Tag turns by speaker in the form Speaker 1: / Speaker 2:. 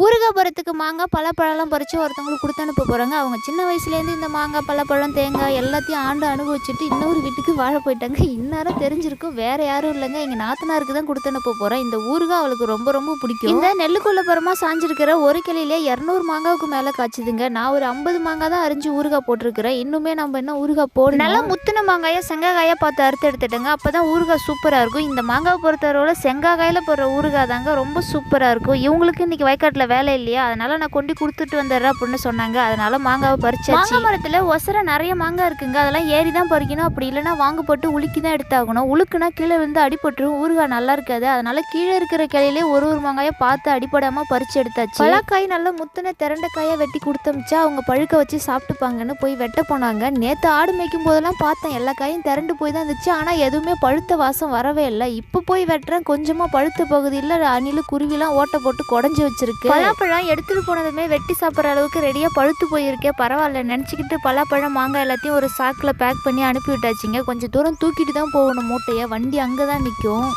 Speaker 1: ஊறுகாய் போகிறதுக்கு மாங்காய் பழப்பழம்லாம் பறித்து ஒருத்தவங்களுக்கு கொடுத்து அனுப்ப போகிறாங்க அவங்க சின்ன வயசுலேருந்து இந்த மாங்காய் பழப்பழம் தேங்காய் எல்லாத்தையும் ஆண்டு அனுபவிச்சுட்டு இன்னொரு வீட்டுக்கு வாழ போயிட்டாங்க. இந்நேரம் தெரிஞ்சிருக்கும் வேற யாரும் இல்லைங்க. எங்கள் நாத்தனாருக்கு தான் கொடுத்து அனுப்ப போகிறேன் இந்த ஊறுகாய் அவளுக்கு ரொம்ப ரொம்ப பிடிக்கும். இந்த நெல்லுக்குள்ள புறமா சாஞ்சிருக்கிற ஒரு கிளையிலே இரநூறு மாங்காவுக்கு மேலே காய்ச்சுதுங்க. நான் ஒரு ஐம்பது மாங்காய் தான் அரிஞ்சு ஊறுகாய் போட்டிருக்கிறேன். இன்னுமே நம்ம என்ன ஊறுகாய் போடணும்? நல்லா முத்துன மாங்காயை செங்காயை பார்த்து அறுத்து எடுத்துட்டேங்க. அப்போ தான் ஊறுகாய் சூப்பராக இருக்கும். இந்த மாங்காய் பொறுத்தவரை செங்காயில் போடுற ஊறுகாய் தாங்க ரொம்ப சூப்பராக இருக்கும். இவங்களுக்கு இன்னைக்கு வயக்காட்டில் வேலை இல்லையா? அதனால் நான் கொண்டு கொடுத்துட்டு வந்துடுறேன் அப்படின்னு சொன்னாங்க. அதனால் மாங்காவை பறிச்சு மாங்காய் மரத்தில் ஒசர நிறைய மாங்காய் இருக்குங்க. அதெல்லாம் ஏறி தான் பறிக்கணும். அப்படி இல்லைன்னா வாங்க போட்டு உலுக்கி தான் எடுத்தாகணும். உலுக்குனா கீழே விழுந்து அடிபட்டுரும். ஊறுகாய் நல்லா இருக்காது. அதனால் கீழே இருக்கிற கிளையிலே ஒரு ஒரு மாங்காயை பார்த்து அடிப்படாமல் பறிச்சு எடுத்தாச்சு. பழக்காய் நல்லா முத்தின திரண்ட காயை வெட்டி கொடுத்தமிச்சா அவங்க பழுக்க வச்சு சாப்பிட்டுப்பாங்கன்னு போய் வெட்ட போனாங்க. நேற்று ஆடு மேய்க்கும் போதெல்லாம் பார்த்தேன். எல்லா காயும் திரண்டு போய் தான் இருந்துச்சு. ஆனால் எதுவுமே பழுத்த வாசம் வரவே இல்லை. இப்போ போய் வெட்டுறேன். கொஞ்சமாக பழுத்த பகுதியில் அணில் குருவிலாம் ஓட்டை போட்டு குடஞ்சி வச்சிருக்கு. பலாப்பழம் எடுத்துட்டு போனதுமே வெட்டி சாப்பிட்ற அளவுக்கு ரெடியாக பழுத்து போயிருக்கே. பரவாயில்ல நினச்சிக்கிட்டு பலாப்பழம் மாங்காய் எல்லாத்தையும் ஒரு சாக்கில் பேக் பண்ணி அனுப்பி விட்டாச்சுங்க கொஞ்சம் தூரம் தூக்கிட்டு தான் போகணும் மூட்டையை. வண்டி அங்கே தான் நிற்கும்